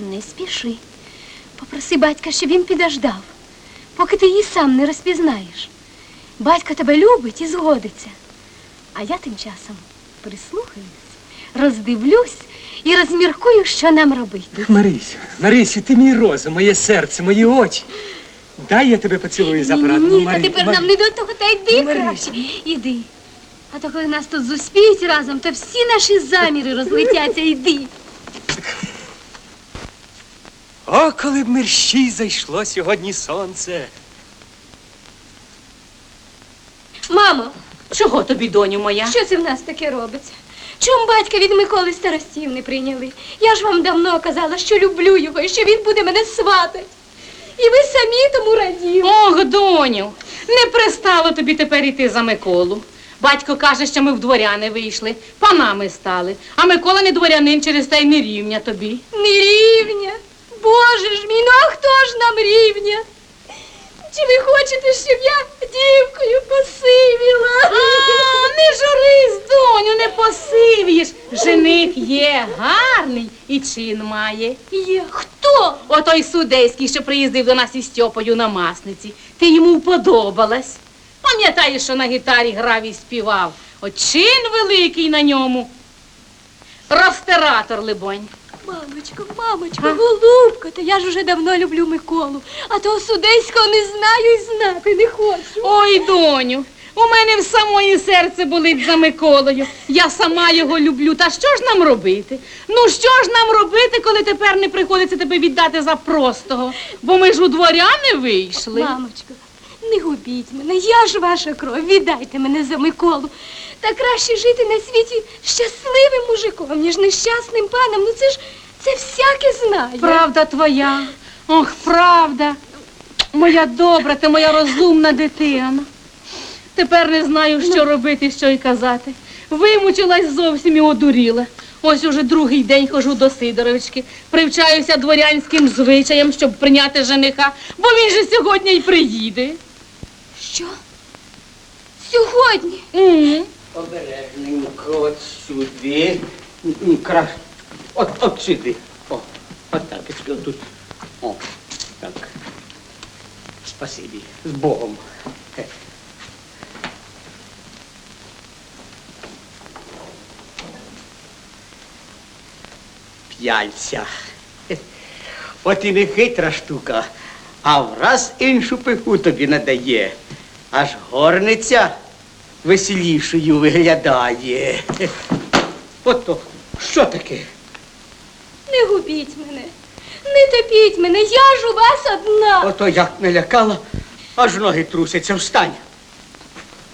Не спіши. Попроси батька, щоб він підождав, поки ти її сам не розпізнаєш. Батько тебе любить і згодиться. А я тим часом прислухаюсь, роздивлюсь і розміркую, що нам робити. Марисю, Марисю, ти мій розум, моє серце, мої очі. Дай я тебе поцілую за порадну. Ні, та Марі- тепер Марі- нам не до того, та йди Марі. краще. Іди. А то коли нас тут зуспіють разом, то всі наші заміри розлетяться. Йди. О, коли б мерщій зайшло сьогодні сонце. Мамо, Чого тобі, доню моя? що це в нас таке робиться? Чому батька від Миколи старостів не прийняли? Я ж вам давно казала, що люблю його і що він буде мене сватати. І ви самі тому раділи. Ох, доню, не пристало тобі тепер іти за Миколу. Батько каже, що ми в дворяни вийшли, панами стали, а Микола не дворянин через те й не рівня тобі. Не рівня. Боже ж мій, ну а хто ж нам рівня? Чи ви хочете, щоб я дівкою посивіла? А, не журись, доню, не посивієш. Жених є гарний і чин має. Є. Хто? Отой судейський, що приїздив до нас із Стьопою на масниці. Ти йому вподобалась. Пам'ятаєш, що на гітарі грав і співав. От чин великий на ньому. Ростератор, либонь. Мамочко, мамочко, голубко, та я ж уже давно люблю Миколу, а того судейського не знаю і знати не хочу. Ой, доню, у мене в самої серце болить за Миколою. Я сама його люблю. Та що ж нам робити? Ну що ж нам робити, коли тепер не приходиться тебе віддати за простого? Бо ми ж у дворяни вийшли. Мамочко, не губіть мене, я ж ваша кров, віддайте мене за Миколу. Та краще жити на світі щасливим мужиком, ніж нещасним паном. Ну це ж це всяке знає. Правда твоя. Ох, правда. Моя добра, ти моя розумна дитина. Тепер не знаю, що робити, що й казати. Вимучилась зовсім і одуріла. Ось уже другий день хожу до Сидоровички, привчаюся дворянським звичаям, щоб прийняти жениха, бо він же сьогодні й приїде. Що? Сьогодні? М. Обережненько от сюди. М, Краще. От, от сюди. О, от так, ось тут. О, так. Спасибі. З Богом. П'яльця. От і не хитра штука, а враз іншу пиху тобі надає. Аж горниця веселішою виглядає. Хе. Ото, що таке? Не губіть мене, не топіть мене, я ж у вас одна. Ото як налякала, аж ноги трусяться. Встань.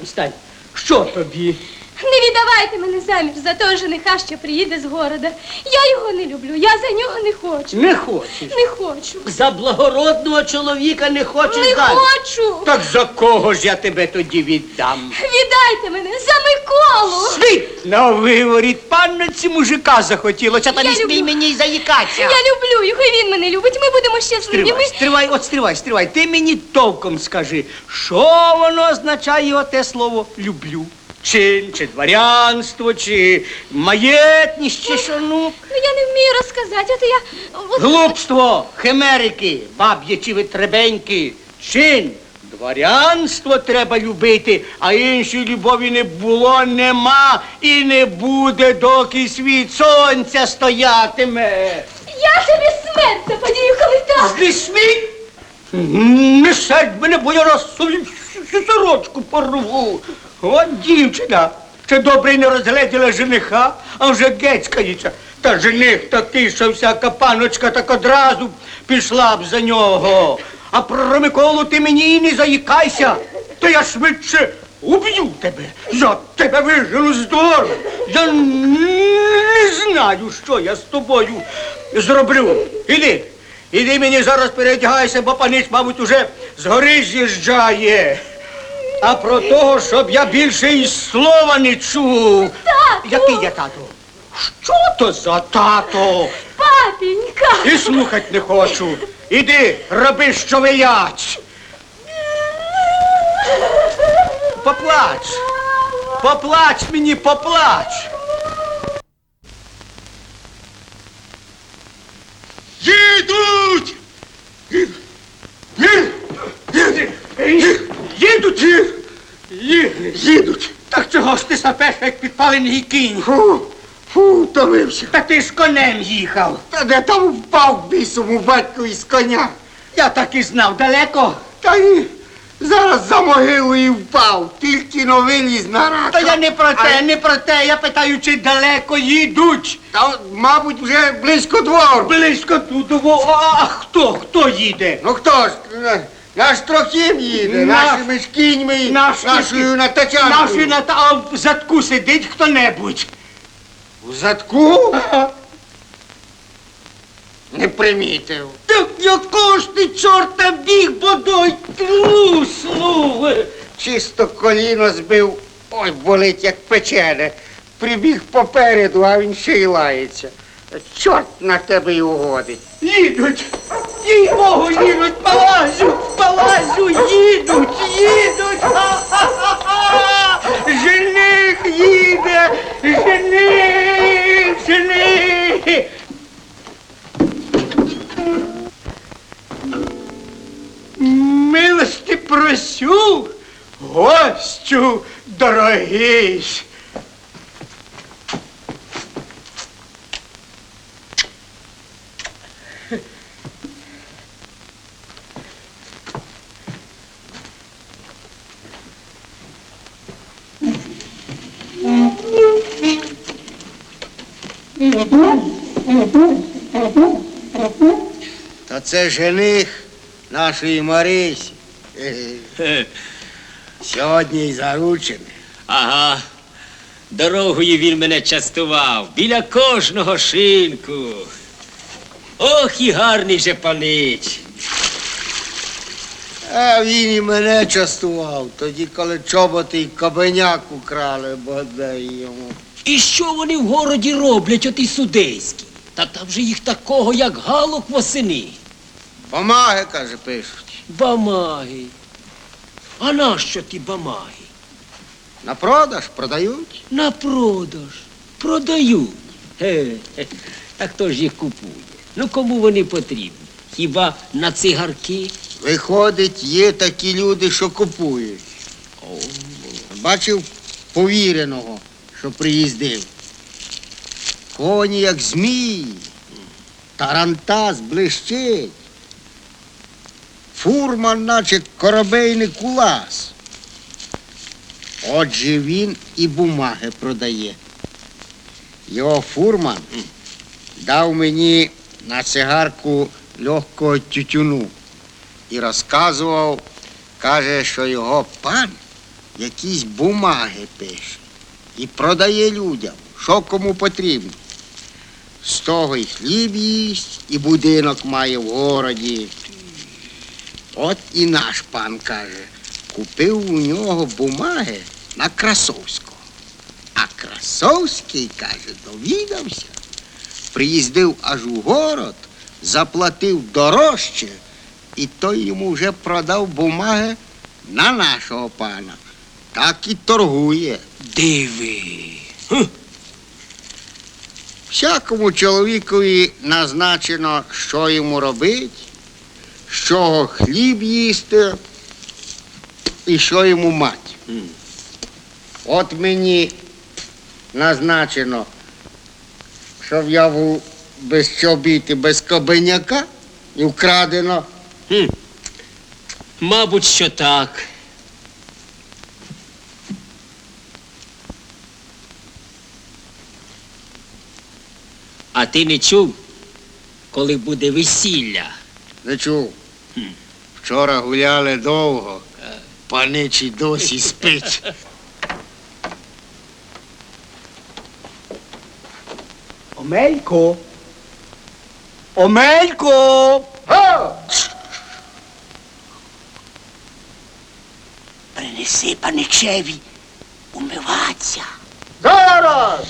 Встань. Що тобі? Не віддавайте мене заміж за того жениха, що приїде з города. Я його не люблю, я за нього не хочу. Не хочеш. Не хочу. За благородного чоловіка не хочеш Не дати? хочу. Так за кого ж я тебе тоді віддам? Віддайте мене за Миколу. Світ на виворіт панноці мужика захотілося, та Я не смій люблю. мені й заїкатися. Я люблю його, і він мене любить. Ми будемо щасливі. Стривай, Ми... стривай, от стривай, стривай. Ти мені толком скажи, що воно означає оте слово люблю? Чин, чи дворянство, чи маєтність, чи що ну? Ну, я не вмію розказати. От я... от- Глупство, химерики, баб'ячі витребеньки, чин. Дворянство треба любити, а іншої любові не було, нема і не буде, доки світ сонця стоятиме. Я тобі смерть заподію, коли так. Смій! Не сядь мене, бо я раз всю сорочку порву. От дівчина, ще добре не розгледіла жениха, а вже гецькається. Та жених такий, що всяка паночка так одразу пішла б за нього. А про Миколу ти мені і не заїкайся, то я швидше уб'ю тебе. Я тебе вижену з двору. Я не знаю, що я з тобою зроблю. Іди, іди мені зараз передягайся, бо панич, мабуть, уже з гори з'їжджає. А про того, щоб я більше і слова не чув. Тату! Який я тато? Що то за тато? Папінька. І слухать не хочу. Іди, роби, що виять. Поплач. Поплач мені, поплач. Є! Їдуть! Їдуть! Їдуть! Так чого ж ти сапеш, як підпалений кінь? Фу, фу, втомився. Та ти ж конем їхав. Та де там впав бісому батькові з коня? Я так і знав, далеко. Та ні, зараз за могилою впав, тільки но виліз на. Та я не про те, не про те. Я питаю, чи далеко їдуть. Та, мабуть, вже близько двору. Близько тут. А, а хто? Хто їде? Ну хто ж? На- Наш трохим їде, Наш- нашими ж кіньми, Наш- нашою натачанкою. Наші на та а в задку сидить хто-небудь. У задку? Не примітив. Так якого ж ти чорта біг, бодой труснув? Чисто коліно збив, ой, болить, як печене. Прибіг попереду, а він ще й лається. Чорт на тебе й угодить. Їдуть! Їй Богу, їдуть, палазю, палазю, їдуть, їдуть! Ха-ха-ха-ха! Жених їде! Жених! Жених! Милости просю, гостю дорогий. Це жених нашої Марисі. Е, Сьогодні й заручений. Ага. Дорогою він мене частував, біля кожного шинку. Ох, і гарний же панич. А він і мене частував, тоді, коли чоботи й кабеняк украли, бодай йому. І що вони в городі роблять, оті судейські? Та там же їх такого, як галок восени. Помаги, каже, пишуть. Бамаги. А нащо ті бамаги? На продаж продають. На продаж. Продають. Ге, ге. А хто ж їх купує? Ну кому вони потрібні? Хіба на цигарки? Виходить, є такі люди, що купують. Бачив повіреного, що приїздив. Коні, як змії, тарантас блищить. Фурман, наче корабейний кулас. Отже він і бумаги продає. Його фурман дав мені на цигарку легкого тютюну і розказував, каже, що його пан якісь бумаги пише і продає людям, що кому потрібно. З того й хліб їсть, і будинок має в городі. От і наш пан каже, купив у нього бумаги на Красовського. А Красовський, каже, довідався, приїздив аж у город, заплатив дорожче, і той йому вже продав бумаги на нашого пана. Так і торгує. Диви. Всякому чоловікові назначено, що йому робить, чого хліб їсти і що йому мать. От мені назначено, щоб я був без чобіти, без кабеняка і вкрадено. Мабуть, що так. А ти не чув, коли буде весілля? Не чув. Вчора гуляли довго, паничі досі спить. Омелько. Омелько. Принеси паничеві умиватися. Зараз!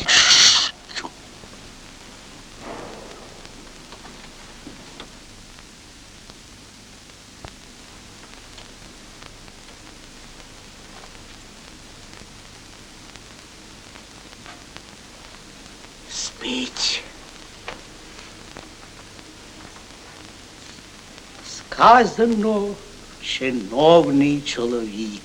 Спить. Сказано чиновний чоловік.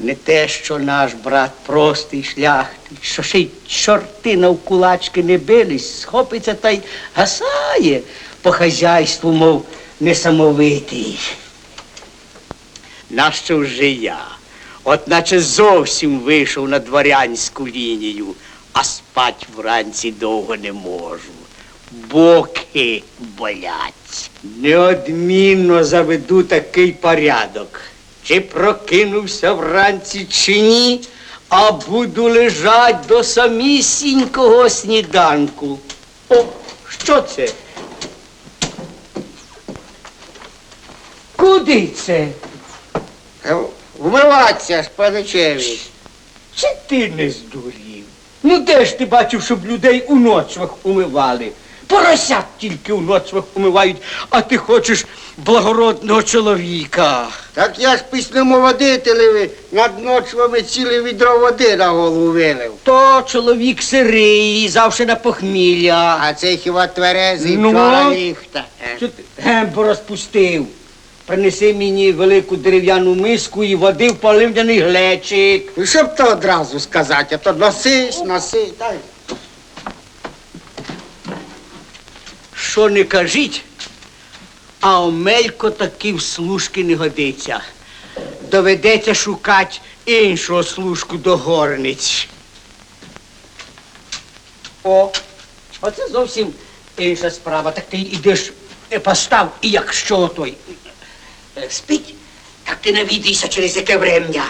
Не те, що наш брат простий шляхтич, що ще й чорти навкулачки не бились, схопиться та й гасає по хазяйству, мов несамовитий. Нащо вже я? От наче зовсім вийшов на дворянську лінію, а спать вранці довго не можу. Боки болять. Неодмінно заведу такий порядок. Чи прокинувся вранці, чи ні, а буду лежать до самісінького сніданку. О, що це? Куди це? Вмиватися ж, паничевич. Чи ти не здурів? Ну де ж ти бачив, щоб людей у ночвах умивали? Поросят тільки у ночвах умивають, а ти хочеш благородного чоловіка. Так я ж пісному водителеві над ночвами ціле відро води на голову вилив. То чоловік сирий, завше на похмілля. А цей хіба тверезий Ну? вчора ліхта. Що ти гембо розпустив? Принеси мені велику дерев'яну миску і води в поливняний глечик. Ну, Щоб то одразу сказати, а то носись, носись. Дай. Що не кажіть, а Омелько таки в служки не годиться. Доведеться шукати іншого служку до горниць. О, оце зовсім інша справа. Так ти йдеш постав, і якщо той е, спить, так ти навідайся через яке врем'я.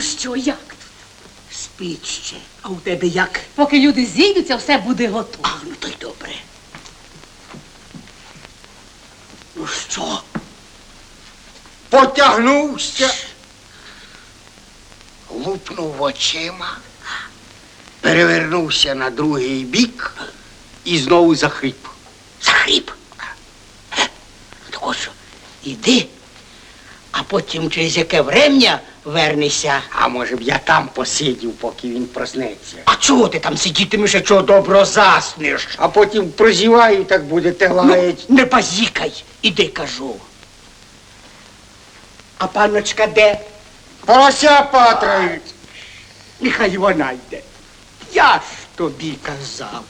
Ну що, як? тут? Спить ще. А у тебе як? Поки люди зійдуться, все буде готово. А, ну то й добре. Ну що? Потягнувся. Лупнув очима, перевернувся на другий бік І знову захрип. захріп. Так от що, іди, а потім через яке врем'я вернешся. А може б я там посидів, поки він проснеться. А чого ти там сидітимеш, якщо добро заснеш? А потім прозіваю, так будете лаять. Ну, не пазікай, іди кажу. А панночка де? Порося патрають. Нехай вона йде. Я ж тобі казав,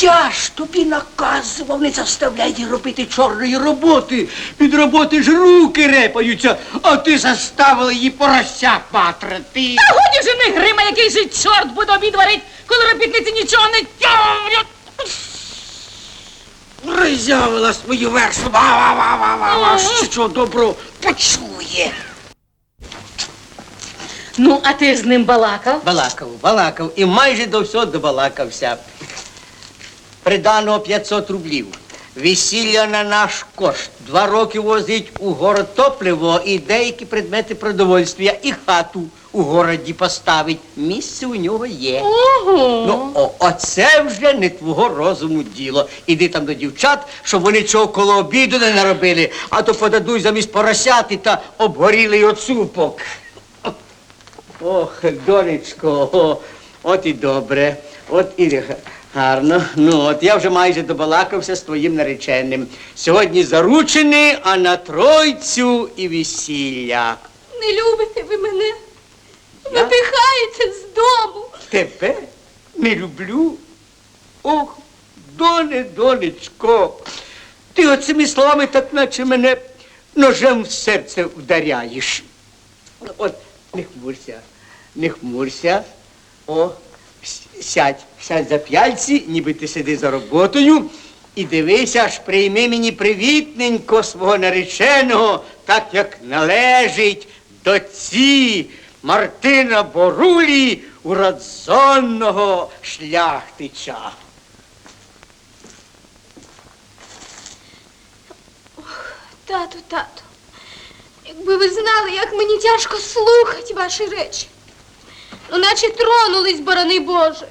я ж тобі наказував, не заставляй її робити чорної роботи. Від роботи ж руки репаються, а ти заставила її порося патрати. Та годі же не грима, який же чорт буде обід варить, коли робітниці нічого не тямлять. Роззявила свою версу, ва-ва-ва-ва-ва, що добро почує. Ну, а ти з ним балакав? Балакав, балакав і майже до всього добалакався. Придано 500 рублів. Весілля на наш кошт. Два роки возить у город топливо і деякі предмети продовольствия, і хату у городі поставить. Місце у нього є. Ого. Ну, о, оце вже не твого розуму діло. Іди там до дівчат, щоб вони чого коло обіду не наробили, а то подадуть замість поросяти та обгорілий оцупок. Ох, донечко, о, от і добре, от і гарно. Ну, от я вже майже добалакався з твоїм нареченим. Сьогодні заручений, а на тройцю і весілля. Не любите ви мене. Випихаєте з дому. Тебе не люблю. Ох, доне, донечко, ти оцими словами так наче мене ножем в серце вдаряєш. От, не хмурся, не хмурся. О, сядь, сядь за п'яльці, ніби ти сиди за роботою. І дивися, аж прийми мені привітненько свого нареченого, так як належить доці Мартина Борулі, уродзонного шляхтича. Тату, тату, якби ви знали, як мені тяжко слухати ваші речі. Ну, наче тронулись, борони Боже.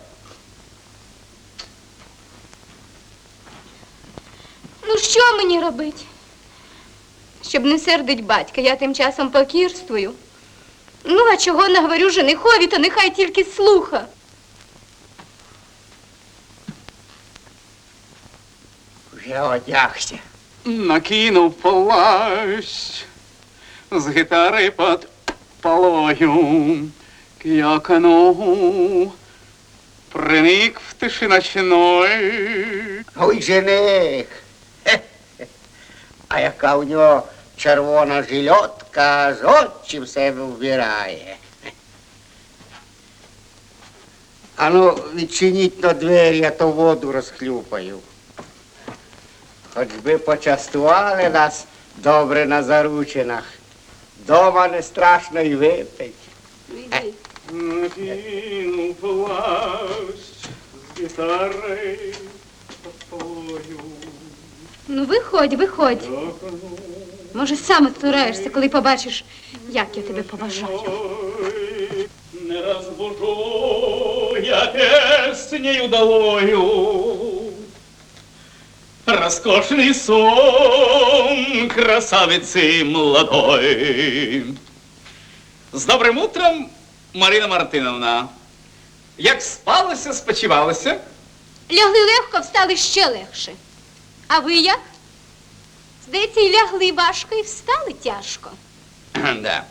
Ну, що мені робить? Щоб не сердить батька, я тим часом покірствую. Ну, а чого наговорю женихові, то нехай тільки слуха. Вже одягся. Накинув плащ з гітари під полою к окну, приник в тиші ночной. Ой, жених. А яка у нього червона жильотка, аж очі в себе вбирає. Ану, відчиніть на двері, а то воду розхлюпаю. Хоч би почастували нас добре на заручинах. Дома не страшно й випить. Накинув плащ з гітари під Ну, виходь, виходь. Може, сам втураєшся, коли побачиш, як я тебе поважаю. Не разбужу я песнею долою. Роскошный сон красавицы молодой. З добрим утром, Марина Мартиновна. Як спалося, спочивалося? Лягли легко, встали ще легше. А ви як? Здається, і лягли важко, і встали тяжко. Да.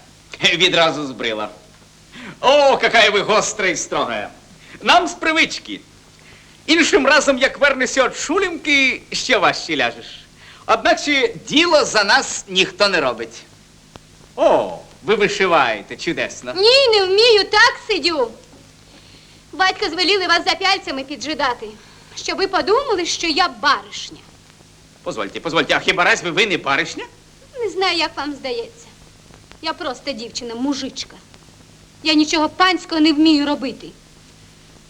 Відразу збрила. О, какая ви гостра і строга. Нам з привички. Іншим разом, як вернешся від шулімки, ще важче ляжеш. Одначе діло за нас ніхто не робить. О, ви вишиваєте, чудесно. Ні, не вмію, так сидю. Батько звеліли вас за пяльцями піджидати, щоб ви подумали, що я баришня. Позвольте, позвольте, а хіба разве ви не баришня? Не знаю, як вам здається. Я просто дівчина, мужичка. Я нічого панського не вмію робити.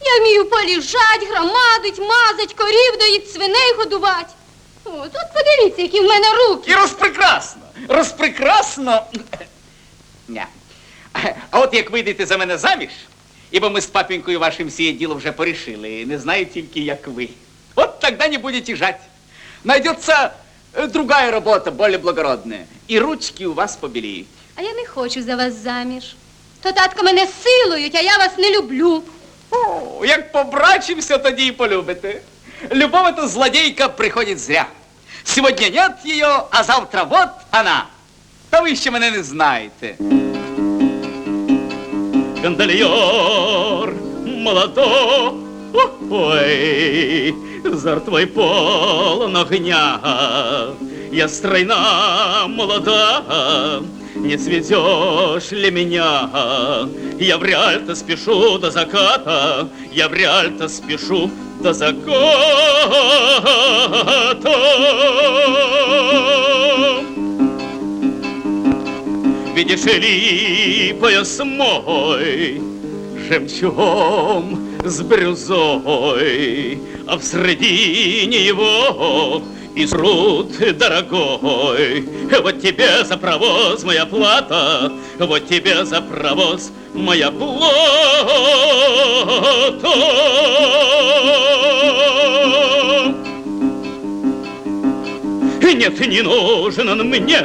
Я вмію поліжать, громадить, мазать, корів доїть, свиней годувати. О, тут подивіться, які в мене руки. І розпрекрасно, розпрекрасно. Ня. А от як вийдете за мене заміж, ібо ми з папенькою вашим всі діло вже порішили, не знаю тільки, як ви. От тогда не будете жать. Найдется э, другая работа, более благородная, и ручки у вас побелеют. А я не хочу за вас заміж. То татко мене силують, а я вас не люблю. О, як побрачимся, тоді і полюбите. Любов эта злодейка приходит зря. Сегодня нет ее, а завтра вот она. Та ви ще мене не знаєте. Гондольер молодой, взор твой полон огня. Я стройна, молода, не сведешь ли меня? Я в реаль-то спешу до заката, я в реаль-то спешу до заката. Видишь ли, пояс мой, жемчугом с бирюзой, а в середине его изрут дорогой. Вот тебе за провоз моя плата, вот тебе за провоз моя плата. Нет, не нужен он мне,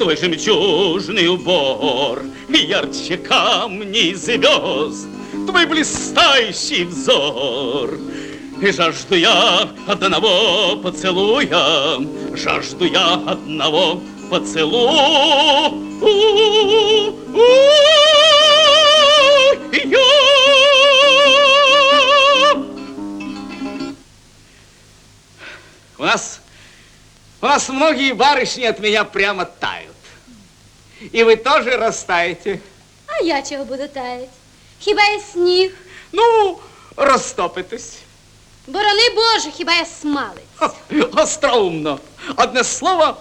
твой жемчужный убор, Ярче камней звезд, твой блистающий взор. И жажду я одного поцелуя, жажду я одного поцелуя. У нас У нас многие барышни от меня прямо тают. И вы тоже растаете. А я чого буду таять? Хіба я сніг? Ну, розтопитесь. Борони Боже, хіба я смалець? Ха, Остроумно. Одне слово,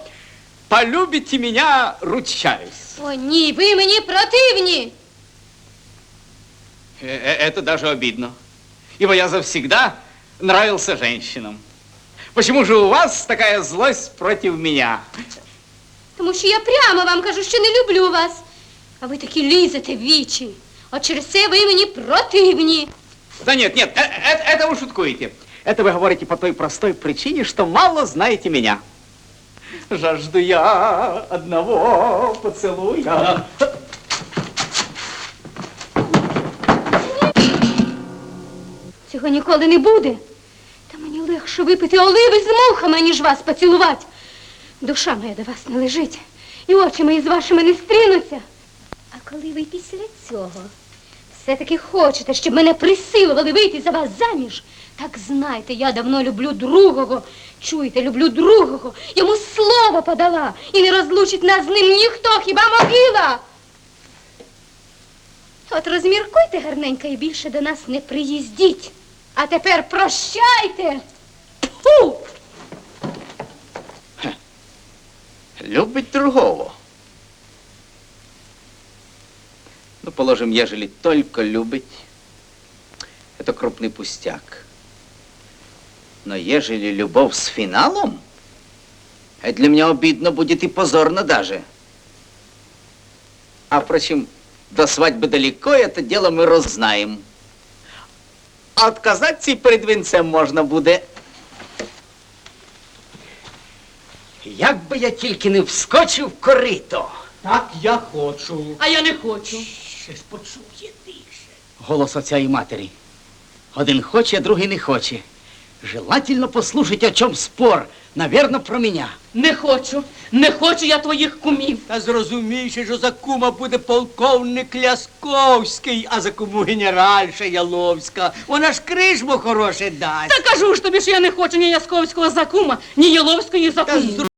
полюбите меня, ручаюсь. О, ні, ви мені противні. Э, э, Это даже обидно. Ибо я завсегда нравился женщинам. Почему же у вас такая злость против меня? Тому що я прямо вам кажу, що не люблю вас. А ви такі лізете в вічі. От через це ви мені противні. Да нет, нет, э- э- это вы шуткуете. Это вы говорите по той простой причине, что мало знаете меня. Жажду я одного поцелуя. Цього ніколи не буде. Та мені легше випити оливи з мухами, ніж вас поцілувати. Душа моя до вас не лежить, і очі мої з вашими не стрінуться. А коли ви після цього все-таки хочете, щоб мене присилували вийти за вас заміж, так знайте, я давно люблю другого. Чуєте, люблю другого. Йому слово подала, і не розлучить нас з ним ніхто, хіба могила. От розміркуйте гарненько і більше до нас не приїздіть. А тепер прощайте. Фу! Любить другого. Ну, положим, ежели только любить, это крупный пустяк. Но ежели любовь с финалом, это для меня обидно будет и позорно даже. А, впрочем, до свадьбы далеко, это дело мы роззнаем. А отказаться и перед венцем можно буде. Як би я тільки не вскочив в корито. Так я хочу. А я не хочу. Щось почув я тише. Голос отця і матері. Один хоче, а другий не хоче. Желательно послушать, о чем спор. Наверно, про меня. Не хочу. Не хочу я твоїх кумів. Та зрозумій, що за кума буде полковник Лясковський, а за куму генеральша Яловська. Вона ж крижбу хороше дасть. Та кажу ж тобі, що я не хочу ні Ясковського за кума, ні Єловської за куму.